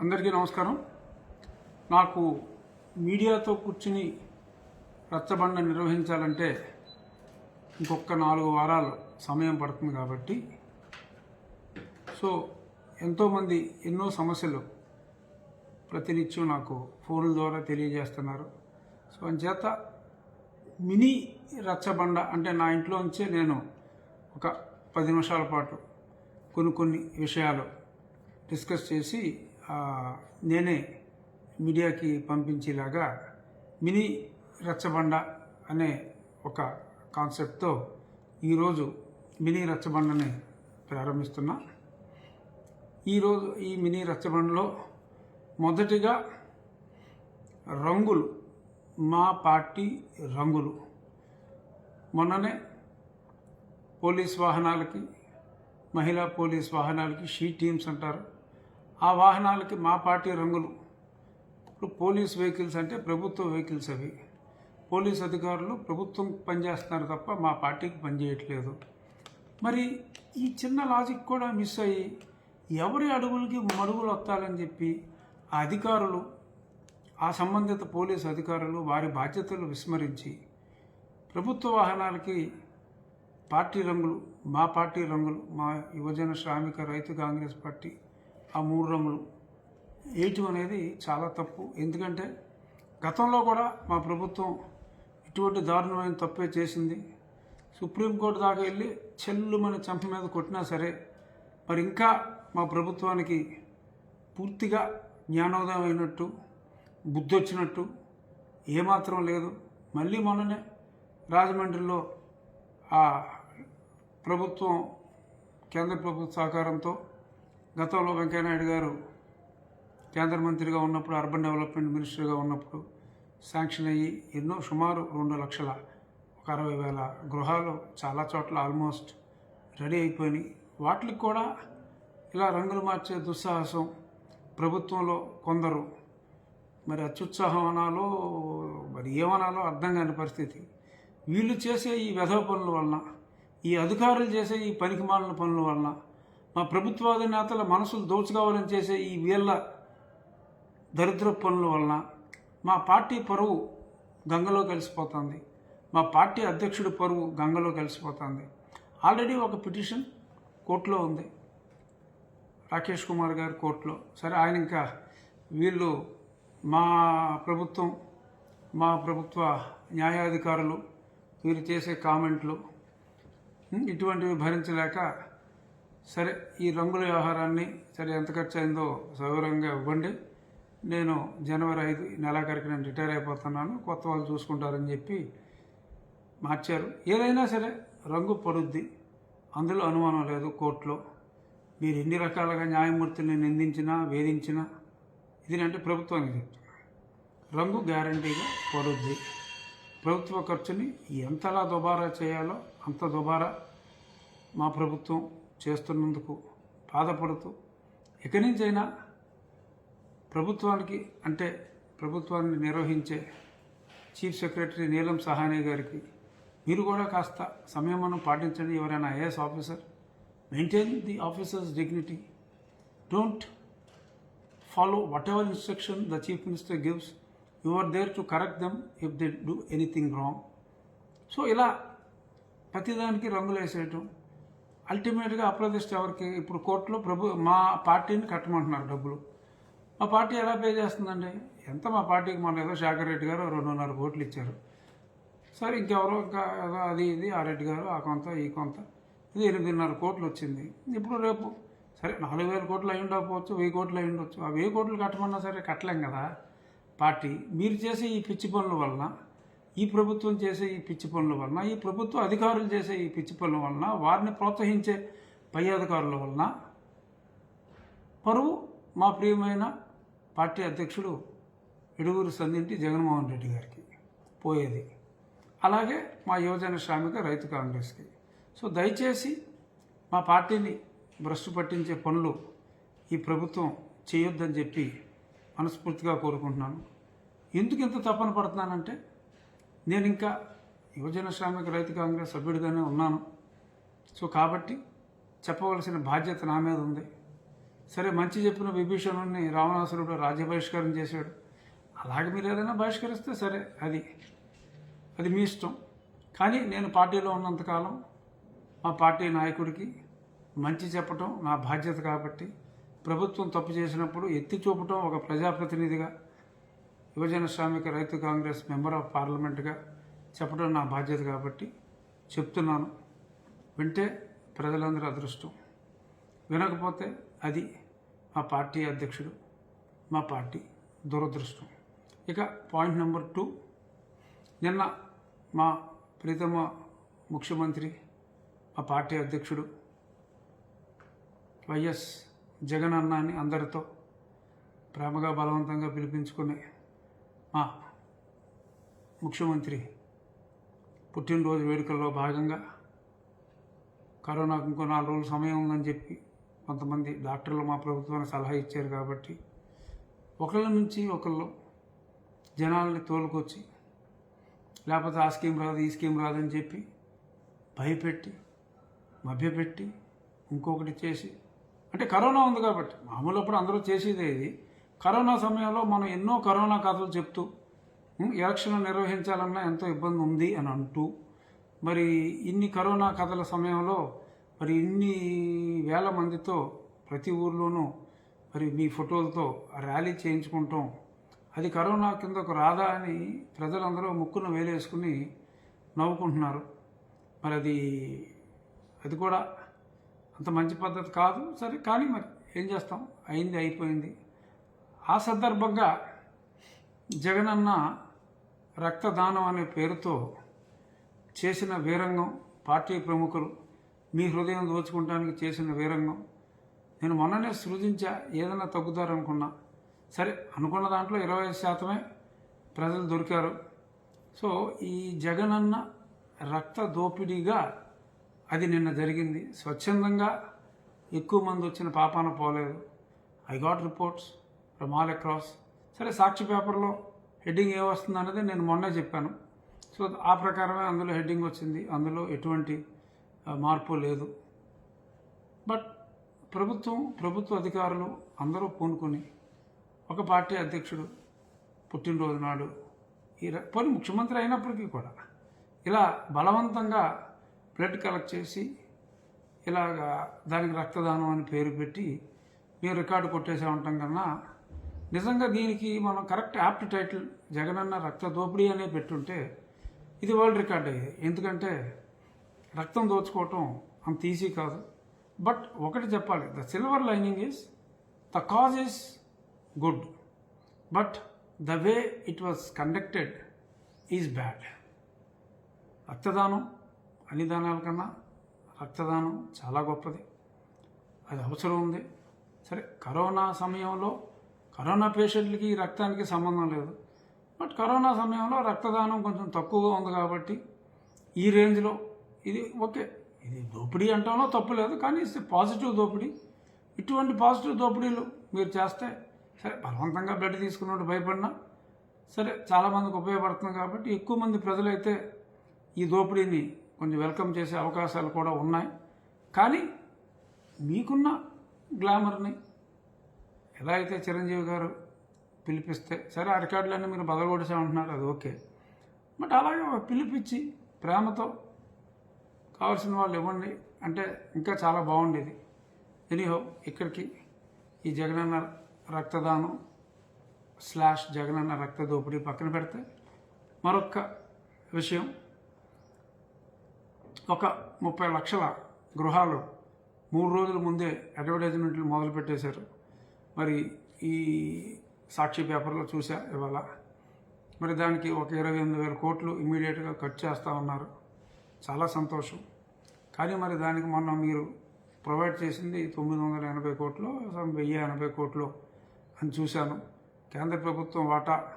అందరికీ నమస్కారం. నాకు మీడియాతో కూర్చుని రచ్చబండ నిర్వహించాలంటే ఇంకొక నాలుగు వారాలు సమయం పడుతుంది కాబట్టి. సో ఎంతోమంది ఎన్నో సమస్యలు ప్రతినిత్యం నాకు ఫోన్ల ద్వారా తెలియజేస్తున్నారు. సో అంచేత మినీ రచ్చబండ అంటే నా ఇంట్లోంచే నేను ఒక పది నిమిషాల పాటు కొన్ని కొన్ని విషయాలు డిస్కస్ చేసి నేనే మీడియాకి పంపించేలాగా మినీ రచ్చబండ అనే ఒక కాన్సెప్ట్తో ఈరోజు మినీ రచ్చబండని ప్రారంభిస్తున్నా. ఈరోజు ఈ మినీ రచ్చబండలో మొదటిగా రంగులు మా పార్టీ రంగులు. మొన్ననే పోలీస్ వాహనాలకి మహిళా పోలీస్ వాహనాలకి షీ టీమ్స్ అంటారు. ఆ వాహనాలకి మా పార్టీ రంగులు. ఇప్పుడు పోలీస్ వెహికల్స్ అంటే ప్రభుత్వ వెహికల్స్ అవి. పోలీస్ అధికారులు ప్రభుత్వం పనిచేస్తున్నారు తప్ప మా పార్టీకి పనిచేయట్లేదు. మరి ఈ చిన్న లాజిక్ కూడా మిస్ అయ్యి ఎవరి అడుగులకి మడుగులు వస్తాలని చెప్పి ఆ అధికారులు ఆ సంబంధిత పోలీస్ అధికారులు వారి బాధ్యతలు విస్మరించి ప్రభుత్వ వాహనాలకి పార్టీ రంగులు మా పార్టీ రంగులు మా యువజన శ్రామిక రైతు కాంగ్రెస్ పార్టీ ఆ మూడు రంగులు. వేయటం అనేది చాలా తప్పు. ఎందుకంటే గతంలో కూడా మా ప్రభుత్వం ఇటువంటి దారుణమైన తప్పే చేసింది. సుప్రీంకోర్టు దాకా వెళ్ళి చెల్లుమని చంప మీద కొట్టినా సరే మరి ఇంకా మా ప్రభుత్వానికి పూర్తిగా జ్ఞానోదయం అయినట్టు బుద్ధి వచ్చినట్టు ఏమాత్రం లేదు. మళ్ళీ మొన్ననే రాజమండ్రిలో ఆ ప్రభుత్వం కేంద్ర ప్రభుత్వ సహకారంతో గతంలో వెంకయ్యనాయుడు గారు కేంద్ర మంత్రిగా ఉన్నప్పుడు అర్బన్ డెవలప్మెంట్ మినిస్టర్గా ఉన్నప్పుడు శాంక్షన్ అయ్యి ఎన్నో సుమారు రెండు లక్షల ఒక అరవై వేల గృహాలు చాలా చోట్ల ఆల్మోస్ట్ రెడీ అయిపోయినాయి. వాటికి కూడా ఇలా రంగులు మార్చే దుస్సాహసం ప్రభుత్వంలో కొందరు మరి అత్యుత్సాహం అనాలో మరి ఏమనాలో అర్థం కాని పరిస్థితి. వీళ్ళు చేసే ఈ వెధవ పనుల వలన ఈ అధికారులు చేసే ఈ పనికిమాలిన పనుల వలన మా ప్రభుత్వాధినేతల మనసులు దోచుకోవాలని చేసే ఈ వీళ్ళ దరిద్ర పనుల వలన మా పార్టీ పరువు గంగలో కలిసిపోతుంది. మా పార్టీ అధ్యక్షుడి పరువు గంగలో కలిసిపోతుంది. ఆల్రెడీ ఒక పిటిషన్ కోర్టులో ఉంది. రాకేష్ కుమార్ గారి కోర్టులో. సరే ఆయన ఇంకా వీళ్ళు మా ప్రభుత్వం మా ప్రభుత్వ న్యాయాధికారులు వీరు చేసే కామెంట్లు ఇటువంటివి భరించలేక సరే ఈ రంగుల వ్యవహారాన్ని సరే ఎంత ఖర్చు అయిందో సౌకర్యంగా ఇవ్వండి. నేను జనవరి ఐదు నెలాఖరికి నేను రిటైర్ అయిపోతున్నాను కొత్త వాళ్ళు చూసుకుంటారని చెప్పి మార్చారు. ఏదైనా సరే రంగు పడుద్ది. అందులో అనుమానం లేదు కోర్టులో. మీరు ఎన్ని రకాలుగా న్యాయమూర్తిని నిందించినా వేధించినా ఇది అంటే ప్రభుత్వానికి చెప్తాను రంగు గ్యారంటీగా పడుద్ది. ప్రభుత్వ ఖర్చుని ఎంతలా దుబారా చేయాలో అంత దుబారా మా ప్రభుత్వం చేస్తున్నందుకు బాధపడుతూ ఇక నుంచైనా ప్రభుత్వానికి అంటే ప్రభుత్వాన్ని నిర్వహించే చీఫ్ సెక్రటరీ నీలం సహానీ గారికి మీరు కూడా కాస్త సంయమనం పాటించండి ఎవరైనా IAS officer. Maintain the officers dignity don't follow whatever instruction the chief minister gives you are there to correct them if they do anything wrong so ఇలా ప్రతిదానికి రంగులు వేసేయటం అల్టిమేట్గా అప్రదిష్ట ఎవరికి? ఇప్పుడు కోర్టులో ప్రభు మా పార్టీని కట్టమంటున్నారు డబ్బులు. మా పార్టీ ఎలా పే చేస్తుందండి? ఎంత మా పార్టీకి మన ఏదో శేఖర్ రెడ్డి గారు రెండున్నర కోట్లు ఇచ్చారు. సరే ఇంకెవరో ఇంకా ఏదో అది ఇది ఆ రెడ్డి గారు ఆ కొంత ఈ కొంత. ఇది ఎనిమిదిన్నర కోట్లు వచ్చింది. ఇప్పుడు రేపు సరే నాలుగు వేల కోట్లు అయి ఉండకపోవచ్చు వెయ్యి కోట్లు అయి ఉండొచ్చు. ఆ వెయ్యి కోట్లు కట్టమన్నా సరే కట్టలేం కదా. పార్టీ మీరు చేసే ఈ పిచ్చి పనుల వలన ఈ ప్రభుత్వం చేసే ఈ పిచ్చి పనుల వలన ఈ ప్రభుత్వ అధికారులు చేసే ఈ పిచ్చి పనుల వలన వారిని ప్రోత్సహించే పై అధికారుల వలన పరువు మా ప్రియమైన పార్టీ అధ్యక్షుడు ఎడుగురు సందింటి జగన్మోహన్ రెడ్డి గారికి పోయేది. అలాగే మా యువజన శ్రామిక రైతు కాంగ్రెస్కి. సో దయచేసి మా పార్టీని భ్రష్టు పట్టించే పనులు ఈ ప్రభుత్వం చేయొద్దని చెప్పి మనస్ఫూర్తిగా కోరుకుంటున్నాను. ఎందుకు ఇంత తపన పడుతున్నానంటే నేను ఇంకా యువజన శ్రామిక రైతు కాంగ్రెస్ సభ్యుడిగానే ఉన్నాను. సో కాబట్టి చెప్పవలసిన బాధ్యత నా మీద ఉంది. సరే మంచి చెప్పిన విభీషణుడిని రావణాసురుడు రాజ్య బహిష్కారం చేశాడు. అలాగే మీరు ఏదైనా బహిష్కరిస్తే సరే అది అది మీ ఇష్టం. కానీ నేను పార్టీలో ఉన్నంతకాలం మా పార్టీ నాయకుడికి మంచి చెప్పటం నా బాధ్యత కాబట్టి ప్రభుత్వం తప్పు చేసినప్పుడు ఎత్తి చూపటం ఒక ప్రజాప్రతినిధిగా యువజన శ్రామిక రైతు కాంగ్రెస్ మెంబర్ ఆఫ్ పార్లమెంట్గా చెప్పడం నా బాధ్యత కాబట్టి చెప్తున్నాను. వింటే ప్రజలందరూ అదృష్టం. వినకపోతే అది మా పార్టీ అధ్యక్షుడు మా పార్టీ దురదృష్టం. ఇక పాయింట్ నెంబర్ టూ. నిన్న మా ప్రీతమ ముఖ్యమంత్రి మా పార్టీ అధ్యక్షుడు వైఎస్ జగన్ అన్నాని అందరితో ప్రేమగా బలవంతంగా పిలిపించుకుని మా ముఖ్యమంత్రి పుట్టినరోజు వేడుకల్లో భాగంగా కరోనాకు ఇంకో నాలుగు రోజులు సమయం ఉందని చెప్పి కొంతమంది డాక్టర్లు మా ప్రభుత్వానికి సలహా ఇచ్చారు కాబట్టి ఒకళ్ళ నుంచి ఒకళ్ళు జనాల్ని తోలుకొచ్చి లేకపోతే ఆ స్కీమ్ రాదు ఈ స్కీమ్ రాదని చెప్పి భయపెట్టి మభ్యపెట్టి ఇంకొకటి చేసి అంటే కరోనా ఉంది కాబట్టి మామూలు అప్పుడు అందరూ చేసేదే ఇది. కరోనా సమయంలో మనం ఎన్నో కరోనా కథలు చెప్తూ ఎలక్షన్లు నిర్వహించాలన్నా ఎంతో ఇబ్బంది ఉంది అని అంటూ మరి ఇన్ని కరోనా కథల సమయంలో మరి ఇన్ని వేల మందితో ప్రతి ఊర్లోనూ మరి మీ ఫోటోలతో ర్యాలీ చేయించుకుంటాం. అది కరోనా కిందకు రాదా అని ప్రజలందరూ ముక్కున వేలేసుకుని నవ్వుకుంటున్నారు. మరి అది అది కూడా అంత మంచి పద్ధతి కాదు. సరే కానీ మరి ఏం చేస్తాం? అయింది అయిపోయింది. ఆ సందర్భంగా జగనన్న రక్తదానం అనే పేరుతో చేసిన వీరంగం పార్టీ ప్రముఖులు మీ హృదయం దోచుకుంటానికి చేసిన వీరంగం. నేను మొన్ననే సృజించా ఏదైనా తగ్గుతారనుకున్నా. సరే అనుకున్న దాంట్లో ఇరవై ఐదు శాతమే ప్రజలు దొరికారు. సో ఈ జగనన్న రక్త దోపిడీగా అది నిన్న జరిగింది. స్వచ్ఛందంగా ఎక్కువ మంది వచ్చిన పాపాన పోలేదు. I got reports. From all across సరే సాక్షి పేపర్లో హెడ్డింగ్ ఏమొస్తుంది అనేది నేను మొన్నే చెప్పాను. సో ఆ ప్రకారమే అందులో హెడ్డింగ్ వచ్చింది. అందులో ఎటువంటి మార్పు లేదు. బట్ ప్రభుత్వం ప్రభుత్వ అధికారులు అందరూ పూనుకొని ఒక పార్టీ అధ్యక్షుడు పుట్టినరోజు నాడు ఈ ర- పోనీ ముఖ్యమంత్రి అయినప్పటికీ కూడా ఇలా బలవంతంగా బ్లడ్ కలెక్ట్ చేసి ఇలాగా దానికి రక్తదానం అని పేరు పెట్టి మేము రికార్డు కొట్టేసే ఉంటాం కన్నా నిజంగా దీనికి మనం కరెక్ట్ యాప్ట్ టైటిల్ జగనన్న రక్త దోపిడీ అనే పెట్టుంటే ఇది వరల్డ్ రికార్డ్ అయ్యేది ఎందుకంటే రక్తం దోచుకోవటం అంత ఈజీ కాదు. బట్ ఒకటి చెప్పాలి the silver lining is the cause is good but the way it was conducted is bad. రక్తదానం అన్ని దానాల కన్నా రక్తదానం చాలా గొప్పది. అది అవసరం ఉంది. సరే కరోనా సమయంలో కరోనా పేషెంట్లకి రక్తానికి సంబంధం లేదు. బట్ కరోనా సమయంలో రక్తదానం కొంచెం తక్కువగా ఉంది కాబట్టి ఈ రేంజ్లో ఇది ఓకే. ఇది దోపిడీ అంటామో తప్పు లేదు కానీ ఇట్స్ పాజిటివ్ దోపిడీ. ఇటువంటి పాజిటివ్ దోపిడీలు మీరు చేస్తే సరే బలవంతంగా బ్లడ్ తీసుకున్నట్టు భయపడినా సరే చాలామందికి ఉపయోగపడుతుంది కాబట్టి ఎక్కువ మంది ప్రజలైతే ఈ దోపిడీని కొంచెం వెల్కమ్ చేసే అవకాశాలు కూడా ఉన్నాయి. కానీ మీకున్న గ్లామర్ని ఎలా అయితే చిరంజీవి గారు పిలిపిస్తే సరే ఆ రికార్డులన్నీ మీరు బదలగొడిసామంటున్నారు అది ఓకే. బట్ అలాగే పిలిపించి ప్రేమతో కావాల్సిన వాళ్ళు ఇవ్వండి అంటే ఇంకా చాలా బాగుండేది. ఎనీహో ఇక్కడికి ఈ జగనన్న రక్తదానం స్లాష్ జగనన్న రక్త దోపిడీ పక్కన పెడితే మరొక విషయం ఒక ముప్పై లక్షల గృహాలు మూడు రోజుల ముందే అడ్వర్టైజ్మెంట్లు మొదలు పెట్టేశారు మరి ఈ సాక్షి పేపర్లో చూసా ఇవాళ. మరి దానికి ఒక ఇరవై ఎనిమిది వేల కోట్లు ఇమీడియట్గా కట్ చేస్తూ ఉన్నారు. చాలా సంతోషం. కానీ మరి దానికి మొన్న మీరు ప్రొవైడ్ చేసింది తొమ్మిది వందల ఎనభై కోట్లు వెయ్యి ఎనభై కోట్లు అని చూశాను. కేంద్ర ప్రభుత్వం వాటా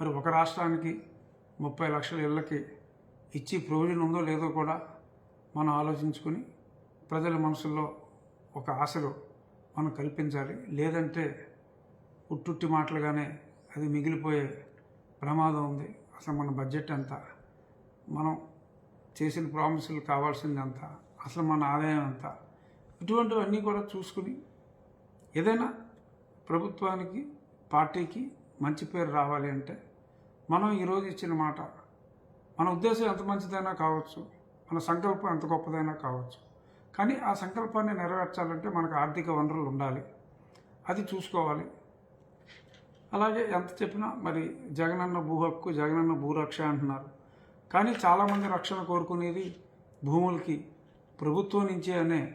మరి ఒక రాష్ట్రానికి ముప్పై లక్షల ఇళ్ళకి ఇచ్చి ప్రొవిజన్ ఉందో లేదో కూడా మనం ఆలోచించుకుని ప్రజల మనసుల్లో ఒక ఆశలు మనం కల్పించాలి. లేదంటే ఉట్టుట్టి మాటలుగానే అది మిగిలిపోయే ప్రమాదం ఉంది. అసలు మన బడ్జెట్ ఎంత? మనం చేసిన ప్రామిసులు కావాల్సింది ఎంత? అసలు మన ఆదాయం ఎంత? ఇటువంటివన్నీ కూడా చూసుకుని ఏదైనా ప్రభుత్వానికి పార్టీకి మంచి పేరు రావాలి అంటే మనం ఈరోజు ఇచ్చిన మాట మన ఉద్దేశం ఎంత మంచిదైనా కావచ్చు మన సంకల్పం ఎంత గొప్పదైనా కావచ్చు కానీ ఆ సంకల్పాన్ని నెరవేర్చాలంటే మనకు ఆర్థిక వనరులు ఉండాలి. అది చూసుకోవాలి. అలాగే ఎంత చెప్పినా మరి జగనన్న భూ హక్కు జగనన్న భూరక్ష అంటున్నారు. కానీ చాలామంది రక్షణ కోరుకునేది భూములకి ప్రభుత్వం నుంచే అనే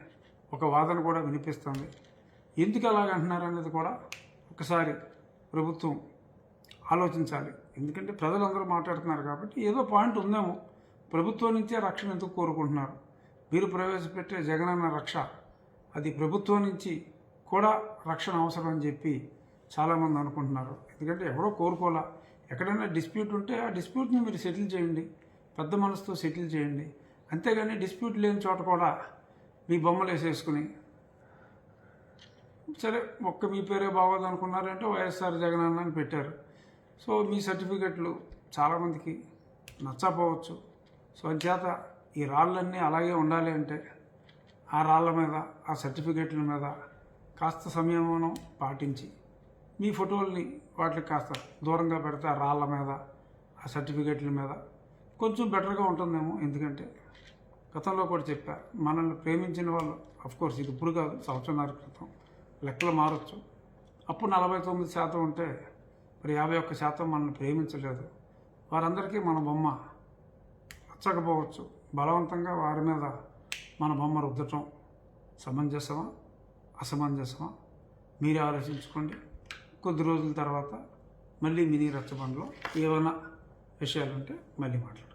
ఒక వాదన కూడా వినిపిస్తుంది. ఎందుకు అలాగ అంటున్నారు అనేది కూడా ఒకసారి ప్రభుత్వం ఆలోచించాలి. ఎందుకంటే ప్రజలందరూ మాట్లాడుతున్నారు కాబట్టి ఏదో పాయింట్ ఉందేమో. ప్రభుత్వం నుంచే రక్షణ ఎందుకు కోరుకుంటున్నారు? మీరు ప్రవేశపెట్టే జగనన్న రక్ష అది ప్రభుత్వం నుంచి కూడా రక్షణ అవసరం అని చెప్పి చాలామంది అనుకుంటున్నారు. ఎందుకంటే ఎవరో కోరుకోలా ఎక్కడైనా డిస్ప్యూట్ ఉంటే ఆ డిస్ప్యూట్ని మీరు సెటిల్ చేయండి. పెద్ద మనసుతో సెటిల్ చేయండి. అంతేగాని డిస్ప్యూట్ లేని చోట కూడా మీ బొమ్మలు వేసేసుకుని సరే ఒక్క మీ పేరే బాగోదు అనుకున్నారంటే వైఎస్ఆర్ జగన్ అన్న అని పెట్టారు. సో మీ సర్టిఫికెట్లు చాలామందికి నచ్చపోవచ్చు. సో అంచేత ఈ రాళ్ళన్నీ అలాగే ఉండాలి అంటే ఆ రాళ్ళ మీద ఆ సర్టిఫికెట్ల మీద కాస్త సంయమనం పాటించి మీ ఫోటోల్ని వాటికి కాస్త దూరంగా పెడితే ఆ రాళ్ళ మీద ఆ సర్టిఫికెట్ల మీద కొంచెం బెటర్గా ఉంటుందేమో. ఎందుకంటే గతంలో కూడా చెప్పా మనల్ని ప్రేమించిన వాళ్ళు కోర్స్ ఇది ఇప్పుడు కాదు సంవత్సరాల క్రితం లెక్కలు మారచ్చు. అప్పుడు నలభై తొమ్మిది శాతం ఉంటే మరి యాభై ఒక్క శాతం మనల్ని ప్రేమించలేదు. వారందరికీ మన బొమ్మ నచ్చకపోవచ్చు బలవంతంగా వారి మీద మన బొమ్మ రుద్దటం సమంజసమా? అసమంజసమా? మీరే ఆలోచించుకోండి. కొద్ది రోజుల తర్వాత మళ్ళీ మినీ రచ్చబండలో ఏమైనా విషయాలుంటే మళ్ళీ మాట్లాడదాం.